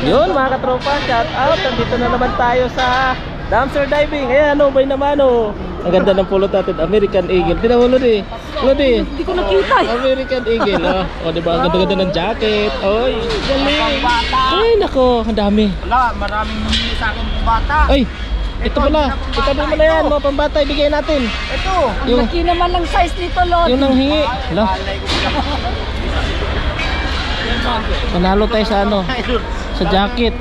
Yun mga katropa, shout out. Nandito na naman tayo sa dumpster diving. Ayan, ano ba naman oh. Ang ganda ng pulot natin, American Eagle. Tinan mo, Lodi. Lodi. Hindi ko nakita eh. American Eagle, oh. O, di ba? Ang ganda-ganda ng jacket. Oy, galing. Ay, nako, ang dami. Wala, maraming namili sa akin ng bata. Ay, ito pala. Itabi mo na yan, mga pambata, ibigay natin. Ito. Ang Yung, laki naman ng size nito, Lord. yung nang hingi. Hala, manalo tayo sa ano, sa jacket.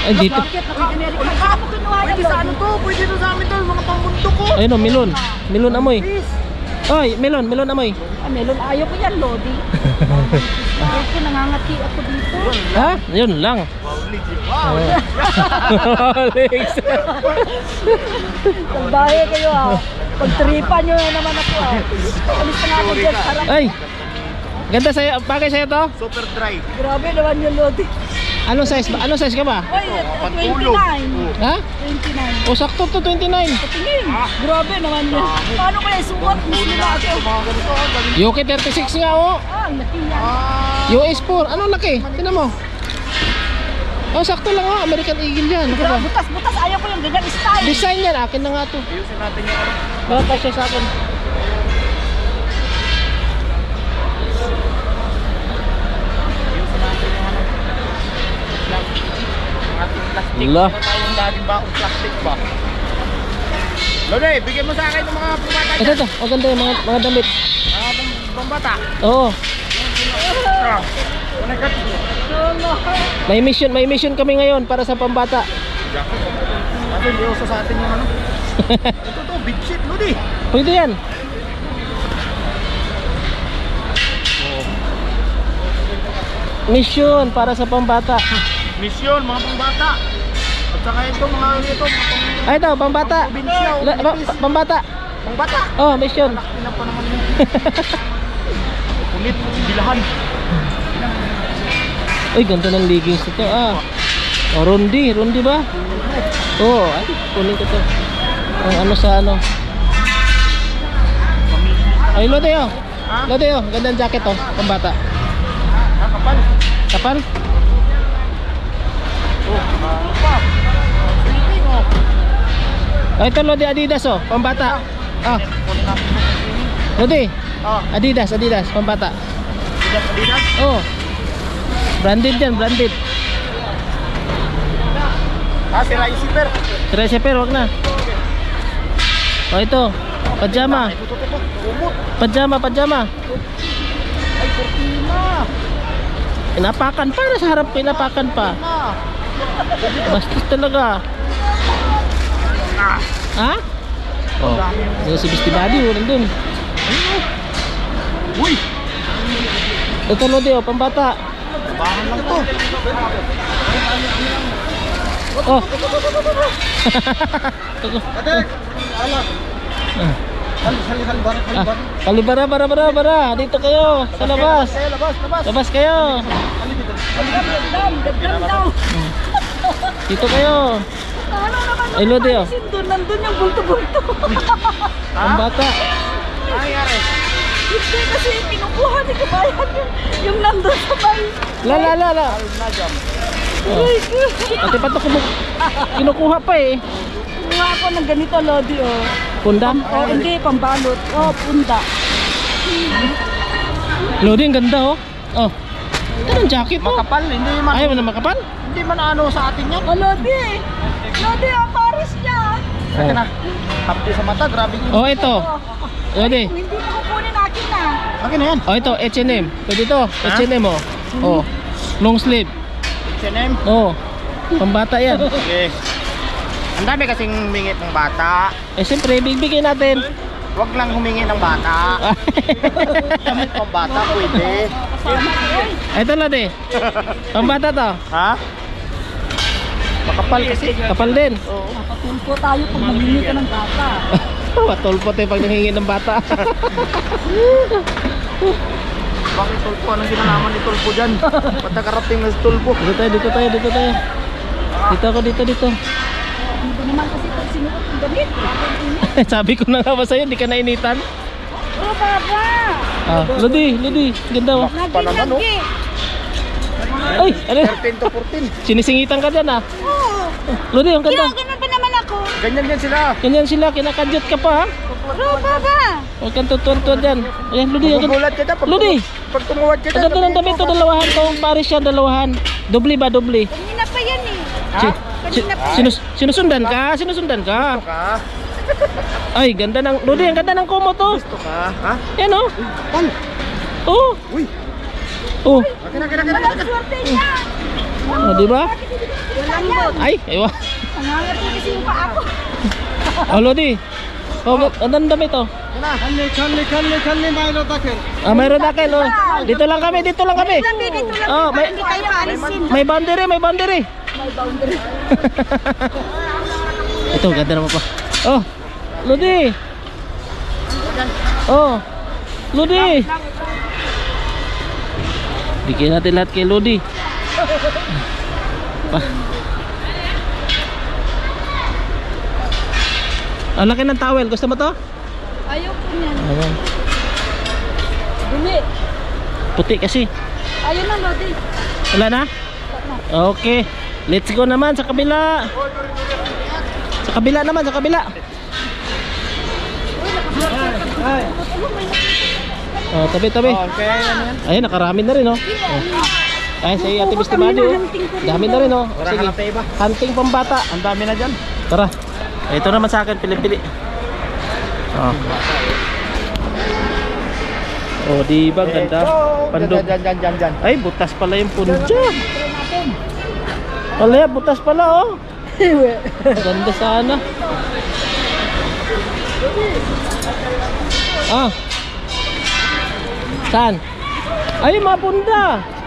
Ay, dito. Pwede sa ano to? Pwede to sa amin to. Mga pambundok ko. Ayun melon. Melon amoy. Oy, melon, melon amoy. Ah, melon, ayaw ko yan, Lodi. Ko, nangangati ako dito. Ha? Yun lang. Wow. Alex. Salbahe kayo ah. Pagtripan nyo na naman ako ah. Alis na nga ako dyan. Ay. Ganda sa'yo. Bagay sa'yo to? Super dry. Grabe naman yung Lodi. Anong size ba? Anong size ka ba? Oy, pantulog. 29. Ha? 29. O sakto to 29. Patingin. Grabe naman yan. Paano kaya isuot? Mas nila ako. Mga ganito. galing. Yuki 36 nga oh. Ah, ang laki yan. Ah. US 4. Anong laki? Tingnan mo. Oh, sakto lang oh. American Eagle yan. Ano ba? Butas, butas. Ayaw ko yung ganyan style. Design yan. Akin na nga to. Ayusin natin yung ano. Wala pa siya sa akin. Plastic. Wala. Ano tawag dating baong plastic ba? Lode, bigyan mo sa akin ng mga pumata Ito to. Maganda yung mga, mga damit. Mga pang- pambata. Oo. Ah. May mission, may mission kami ngayon para sa pambata. Ate, hindi uso sa atin yung ano. Ito to, big shit, Lodi. Pwede yan. Mission para sa pambata. Misyon, mga pambata. At saka ito, mga ito, mga pang- Ay, ito, pambata. probinsya. o La, pa. Oh, mission. Na pa naman yun. Kulit, bilahan. Uy, ganda ng leggings nito. Ah. Oh, rundi, rundi ba? Oh, ay, kunin ko to. Ang ano sa ano. Ay, Lode oh. Ha? Lode oh, gandang jacket oh, pambata. Ha, kapal. Kapal? Oh, Oh, ito Lode Adidas oh, pambata. Ah, ito. Lode, Ah, Adidas, Adidas, pambata. Adidas, Adidas. Oh. Branded yan, branded. Ah, si Rai Super. Treasure wag na. Oh, ito. Pajama. Pajama, pajama. Ay, kortina. Inapakan pa, nasa harap ko, inapakan pa. Bastos talaga. Ah. Ha? Oh. Yung si Beastie Buddy, oh, nandun. Uy, Ito, Lodi, oh, pambata. bahan lang to. Oh. Barak, hal, ah, barak. kalibara, bara, bara, bara. Dito kayo, sa labas. Labas, labas. Labas kayo. Dito kayo. Ano naman Ay, Lodi, oh. Nandun, nandun yung bulto-bulto. Pambata. Ano nangyari? Hindi kasi kinukuha ni Kabayan yung, yung nandun sa may... La, la, la, la. Hal na dyan. Oh. Pati pa ito kumu- kinukuha pa eh. Kumuha ako ng ganito, Lodi, oh. Punda. Oh, hindi, pambalot. Oh, punda. Lodi, ang ganda oh. Oh. Ito ang jacket oh. Makapal, hindi man, Ayaw mo na makapal? hindi man ano sa atin yan. Oh, Lodi. Lodi, ang pares niya. Ito na. Hapdi sa mata, grabe yun. Oh, ito. Lodi. Hindi mo kukunin akin na. Akin na yan. Oh, ito, H&M. Pwede ito, H&M oh. Oh. Long sleeve. H&M. Oh. Pambata yan. Okay. Ang dami kasing humingi ng bata. Eh, siyempre, bibigyan natin. Huwag lang humingi ng bata. Kami pang bata, pwede. Ko, oy. ito, Lodi. Pambata to. Ha? Makapal kasi. Kapal din. Oo. Napatulpo tayo pag mamili ka ng bata. Matulpot eh pag nangingi ng bata. Bakit tulpo? Anong ginalaman ni tulpo dyan? Ba't nakarating na si tulpo? dito tayo, dito tayo, dito tayo. Dito ako, dito, dito. Hindi naman kasi pag sinuot ang damit? Sabi ko na nga ba sa'yo, di ka nainitan? Oh, baba! Ah, Lodi, Lodi, ganda oh. Pa naman, oh. Lagi-lagi. Ay, ano? 13 to 14. Sinisingitan ka dyan ah. Oo. Lodi, ang ganda. Ginaganon pa naman ako. Ganyan yan sila. Ganyan sila, kinakadyot ka pa ha. Ropa ba? Huwag kang tutuan-tuan dyan. Ayan, ganda. Magugulat kita pag, Lodi, pag tumuwad kita. ang ganda ng damit to, dalawahan to. Paris yan, dalawahan. Doble ba, doble? Kanina pa yan eh. Kanina pa. sinus, sinusundan ka, sinusundan ka. ka. Ay, ganda ng, Lodi, ang ganda ng kumo to. Gusto ka. Ha? Yan oh. Pan. Oh, Uy. oh. Akin, akin, akin, Walang swerte niya. Oh, di ba? Ay, aywa. Nangangat po kasi yung paa ko. Oh, Lodi. Oh, ang damit to. Kalli, kalli, kalli, kalli, mayroon takin. Ah, mayroon akin oh. Dito lang kami, dito lang kami. Lang din, ito lang. Oh, may, hindi tayo may boundary, may boundary. May boundary. Ito, ganda naman pa. Oh, Lodi. Oh, Lodi. Bigyan natin lahat kay Lodi. Pa. Ang laki ng towel. Gusto mo to? Ayaw po niyan. Ayan. Dumi. Puti kasi. Ayaw na, Lodi. Wala na? Okay. Let's go naman sa kabila. Sa kabila naman, sa kabila. Oh, tabi, tabi. Okay? Ayun, nakarami na rin, oh. oh. Ay, si Ate Bistimado, oh. Dami na rin, oh. Sige. iba. Hunting pambata. Ang dami na dyan. Tara. Ito naman sa akin, pili-pili. Oh. Oh, di ba? Ganda. Pandog. Dyan, dyan, dyan, dyan. Ay, butas pala yung punja. Wala, butas pala, oh. Ganda sana. Ah. Saan? Ay, mapunda.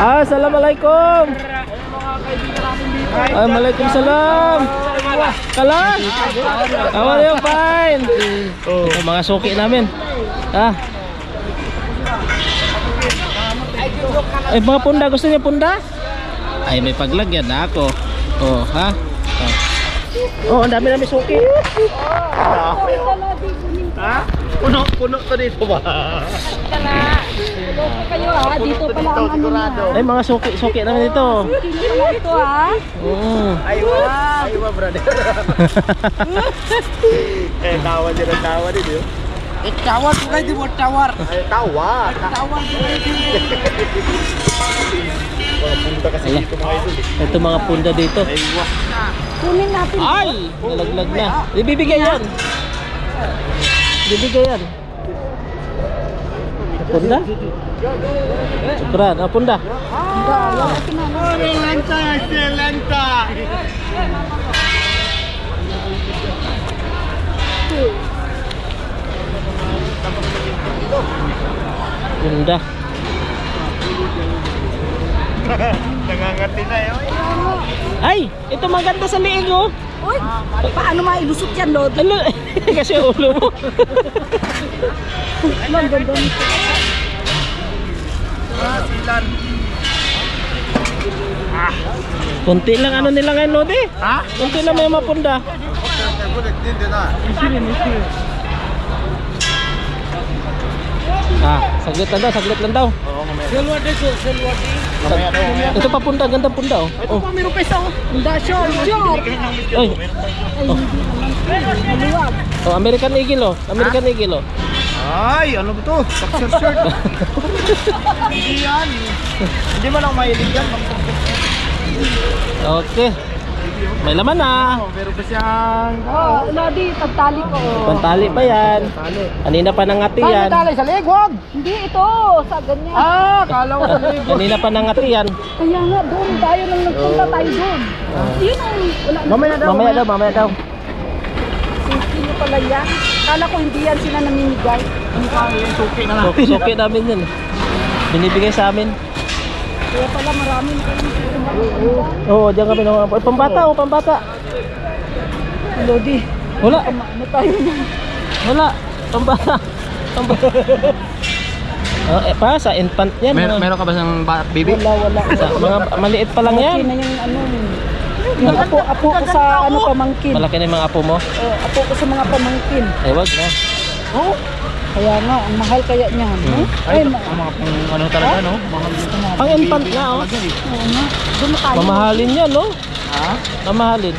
Ah, assalamualaikum. Ay, malaikum salam. Kala? How are you? Fine. Ito, mga suki namin. Ah. Ay, mga punda. Gusto niyo punda? Ay, may paglagyan na ako. Oh, ha? Oh, oh ang dami namin suki. Ha? Puno, puno to dito ba? Hello po kayo ha. Dito pala ang ano na. Ay, mga suki, suki namin dito. Dito pala ito ha. Oo. Aywa, aywa brother. eh, tawa din ang tawa din yun. Eh, tawar po kayo, di mo tawar. Ay, tawa. Tawar po kayo. Kasi dito mga idol. eh. Ito mga punda dito. Aywa. Kunin natin. Ay! Nalaglag na. Ibibigay yan. Ibibigay yan. Punda? Sukran. Ah, punda. Hindi, ayaw ko kinala. Excelenta, excelenta. Nangangati na yun. Ay! Ito maganda sa liig oh. Uy, paano mailusot yan, Lord? Ano? Kasi ulo mo. Lang, ganda nito. Ah, silan. Kunti lang ano nila ngayon, Lodi. Ha? Kunti lang may mapunda. Ah, saglit lang daw, saglit lang daw. Oo, mamaya. Silwadi ko, silwadi. Mamaya daw, mamaya. Ito pa punda, ganda punda oh. Ito oh. pa, meron pa isa. oh. Hindi siya, job. Ay. Maluwag. oh, American Eagle oh. American Eagle oh. Ay, ano ba to? Boxer shirt. Hindi yan. Hindi man ako mahilig yan. Okay. May laman na. Oh, meron pa siyang... Oh, Lodi, pagtali ko. Pantali pa yan. Kanina pa nangati yan. Saan Sa leg, wag! Hindi, ito. Sa ganyan. Ah, kala ko sa leg. Kanina pa nangati yan. Kaya nga, doon tayo nang nagpunta tayo doon. Yun ang. Mamaya daw. Mamaya daw, mamaya daw. Sino pala yan? Kala ko hindi yan sila namimigay. Ano pa yung suki na lang? Suki, suki namin yan. Binibigay sa amin. Kaya pala marami na kayong Oo, diyan kami nung eh, pambata oh, pambata. Lodi, Wala, ano tayo na? wala. Pambata. Pambata. Oh, eh, pa sa infant yan. mga, ka ba siyang baby? Wala, wala. sa, mga maliit pa lang yan. Malaki na yung ano. Yung apo, apo ko sa ano pamangkin. Malaki na yung mga apo mo. Oh, apo ko sa mga pamangkin. Ay, wag na. Oh, Kaya nga, ang mahal kaya niyan. Hmm. eh? Ay, ma- Ang mga pang ano talaga, no? Mahal dito mga Pang infant nga, oh. talaga, eh. oo nga. Na. Mamahalin yan, no? Ha? Mamahalin.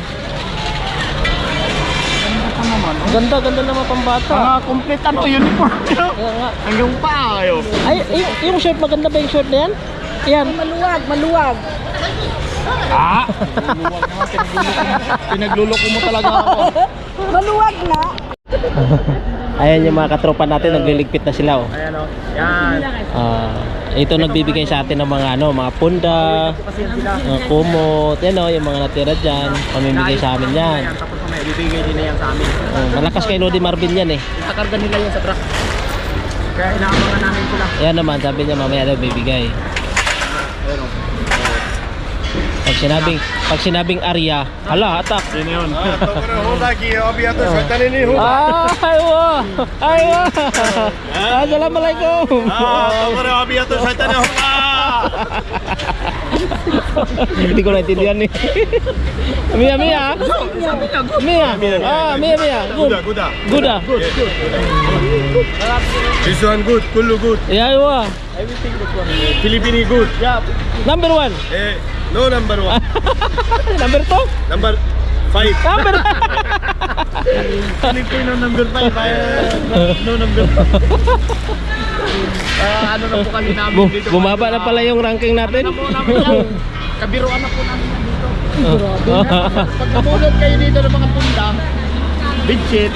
Ano naman, no? Ganda, ganda naman pambata. Mga complete ano, uniform. Kaya nga. Hanggang pa, ayo. Ay, yung, yung shirt, maganda ba yung shirt na yan? Yan. Maluwag, maluwag. Ah! Luluwag naman, pinagluloko mo. Pinagluloko mo talaga ako. Maluwag na. Ayan yung mga katropa natin, nagliligpit na sila, oh. Ayan, o. Yan. Ah, ito nagbibigay sa atin ng mga ano, mga punda, mga kumot, yan oh, yung mga natira dyan, pamimigay sa amin yan. Tapos may bibigay din na yan sa amin. Oh, malakas kay Lodi Marvin yan eh. Itakarga nila yan sa truck. Kaya inaabangan namin sila. Ayan naman, sabi niya mamaya daw bibigay. Ayan, o. Pag sinabing, pag sinabing Arya, hala, atak. Yun yun. Ah, aywa! Aywa! Ah, Assalamualaikum! Hindi ko naintindihan ni. Mia, Mia! Mia! Ah, Mia, Mia! Good! Good ah! This one good, kullu good. Yeah, aywa! Filipini good. Number one! Eh, no number one. Number two! number five. Number Filipino number 5. No number 5. Ah, ano na po kami namin Bu- dito. Bumaba na pala yung ranking natin. Ano na po namin? Kabiruan na po namin dito. Oh. Pag namulot kayo dito ng mga punda, bedsheet,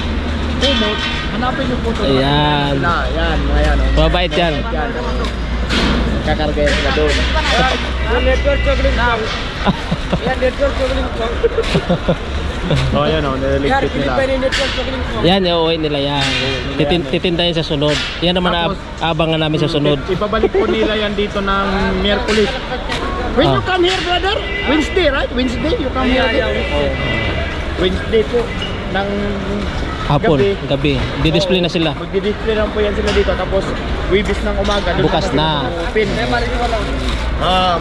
kumot, hanapin niyo po ito. Ayan. Ayan, ayan. oh. Mabait yan. Yan. Kakarga yan sila doon. Yan, network na. Yan, network chocolate ko. Oh, ayan o, nililigpit nila. network chocolate Yan, uuwi nila yan. Titin titinda yan sa sunod. Yan naman Tapos, ab- abangan namin sa sunod. Ibabalik po nila yan dito ng Miyerkules. When you Ah. come here, brother? Wednesday, right? Wednesday, you come here. Oh. Wednesday po ng Hapon, gabi. gabi. Di-display na sila. Magdi-display lang po yan sila dito. Tapos, Wibis ng umaga. doon Bukas na. Open. Ah.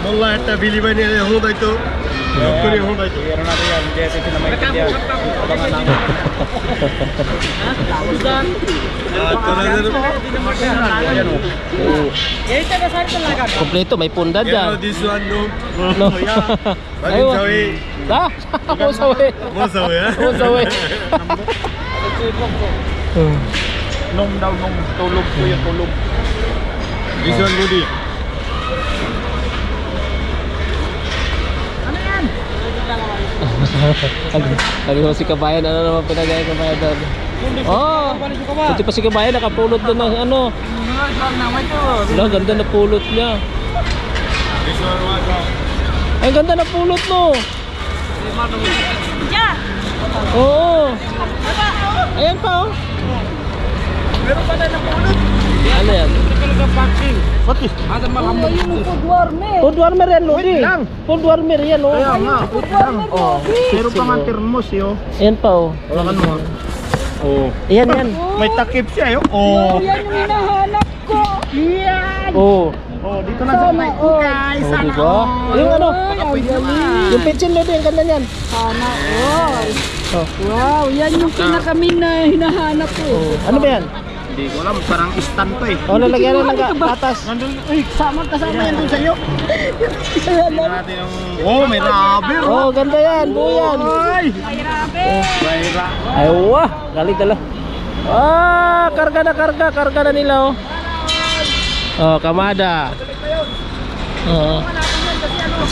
Hindi natin sila maintindihan. Abangan namin. Ah, torader. Ayan o. Kompleto, may punda dyan. this one no. No. Bagin Aywa. sawi. Ah, ako sawi. Mo sawi ha. Sawi. Nung daw, nung tulog po yung tulog. This one good. Ko si Kabayan, ano naman pinagaya Kabayan doon? Oh, pati pa si Kabayan nakapulot doon ng ano. Wala, ganda na pulot niya. Ay, ganda na pulot no. Oo. Ayan pa oh. Meron pa na napulot. Ano yan? Talaga packing. What is? Ada Oh, ayun food warmer. Food warmer yan, Lodi. Lang. Food warmer yan, oh. Kaya nga, Food warmer, Oh, Bobby. Meron pa nga thermos yo. Ayan pa, oh. Hawakan mo. Oh. Ayan yan. May takip siya yo. Oh, Oh. yan yung hinahanap ko. Yan. Oh. Oh, dito na sa ko guys. Oh, diba? Yung ano? Yung pitchin, Lodi, ang ganda niyan. Sana all. Oh. Wow, yan yung pinakamin na hinahanap ko. Ano ba yan? Hindi ko alam, parang stand to eh. Oh, lalagyan na ng ga- gatas. Nandun, uy, kasama, kasama yan dun sa'yo. Tingnan natin yung... Oh, may rubber. Oh, ganda yan. Buo yan. Ay! May ra... Ay, wah. Galing dala. Ah, karga na karga. Karga na nila, oh. Oh, kamada. Oo.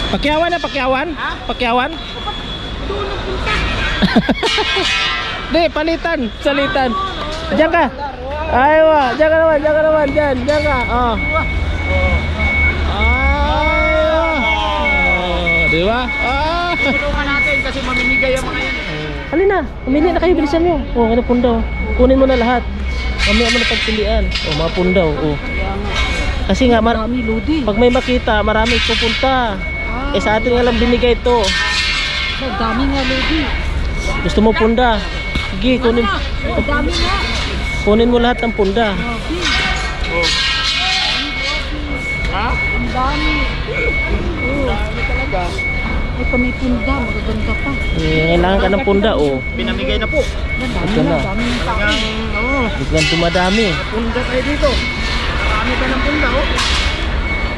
Pakyawan na, pakyawan? Pakyawan? Di, palitan. Salitan. Diyan ka. Aywa, diyan ka naman, diyan ka naman, diyan, diyan ka. Oh. Oh, di ba? Ah. Tulungan natin kasi mamimigay ang mga yan. Halina, umili na kayo, bilisan nyo. Oh, ano pundaw. Kunin mo na lahat. Mamaya mo na pagpilian. Oh, mga pundaw. Oh. Kasi nga, mar- pag may makita, marami pupunta. Eh sa atin nga lang binigay to. Ang dami nga, Lodi. Gusto mo punda? Sige, kunin, dami nga. Kunin mo lahat ng punda. Grabe. Ha? Ang dami. Oh, Ano talaga? ay kami punda, magaganda pa. Eh, kailangan ka ng punda, oh. Pinamigay na po. Ang dami Ito na, ang dami ng tao. Oh. Biglang dumadami. Punda tayo dito. Marami ka ng punda, oh.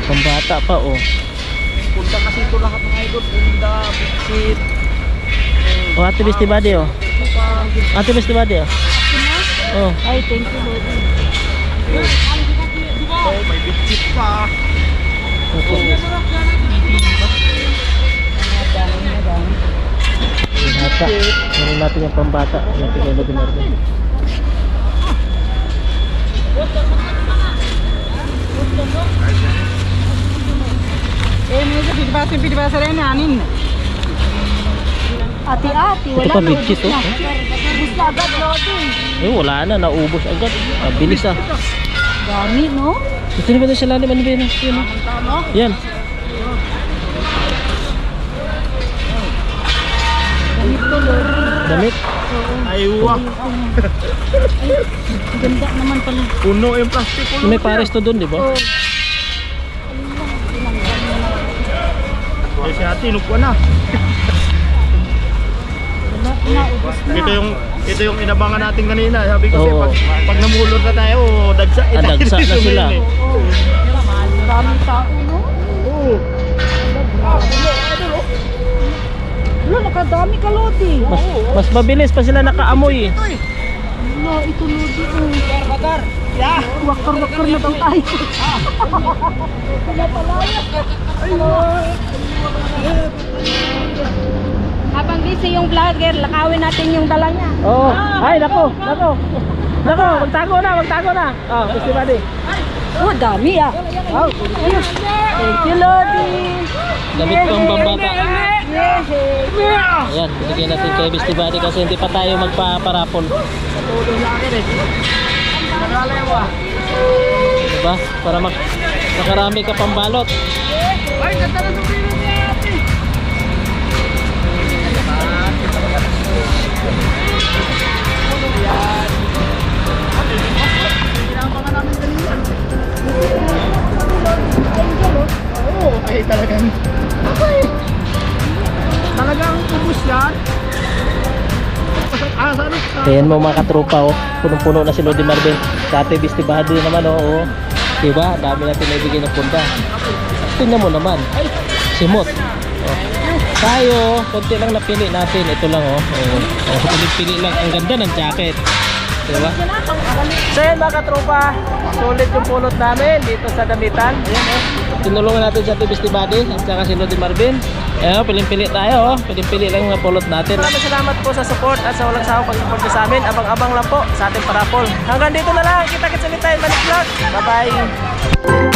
Pambata pa oh. Punda kasi ito lahat ng idol. Punda, bitsit, Oh, Ate Bade oh. Ate Bade oh. Oh. Ay, thank you, Lord. oh, may bitsit pa. Pambata. Meron natin yung pambata. Natin kayo na Marvin. Eh, may sa pidbasa, pidbasa rin anin. Ati-ati, wala Ito pa, bitchit, oh. Na agad, Lodi. Eh, wala na. Naubos agad. Ah, bilis ah. Dami, no? Ito na ba ito sa lalim? Ano ba yun? Yan. oh. Yan. Ganito, Lord. Damit. Aywa. Ganda naman pala. Puno yung plastic. Puno May pares to doon, di ba? Oh. Eh, si ate, nukwa na. Wala na, ubus na. Ito yung ito yung inabangan natin kanina. Sabi ko kasi Oo. pag, pag namulot na tayo, dagsa. Ah, dagsa na sila. Oo. Daming tao, no? Oo. Wala, nakadami ka, Lodi. Mas, mas mabilis pa sila nakaamoy eh. Wala, ito, Lodi. Oh. Bakar. Ya. Wakar-wakar na daw tayo. Habang vlogger, lakawin natin yung dala niya. Oo. Ay, nako. Nako. Nako, magtago na, magtago na. Oh, Besti Bade. Oh, dami ah. Wow, thank you. Thank you, Lodi. Damit pang pambata. Ayan, binigyan natin kay Besti Bade kasi hindi pa tayo magpaparapol. Diba? Para mag makarami ka pang balot. Oo, Ayan mo mga katropa oh. Punong-puno na si Lodi Marvin. Ate Besti Bade naman oh. oh. Diba? Dami natin naibigay ng punta. Tingnan mo naman. Simot. Oh. Tayo, konti lang napili natin. Ito lang oh. oh. oh pili lang. Ang ganda ng jacket. Diba? So yan mga katropa, sulit yung pulot namin dito sa damitan. Ayan oh. Tinulungan natin si Ate Besti Badi at saka si Lodi Marvin. Ayan, piling-pili tayo oh. Piling-pili lang yung pulot natin. Maraming salamat po sa support at sa walang sawang pag-support sa amin. Abang-abang lang po sa ating parapol. Hanggang dito na lang. Kita-kits ulit tayo balik vlog. Bye-bye.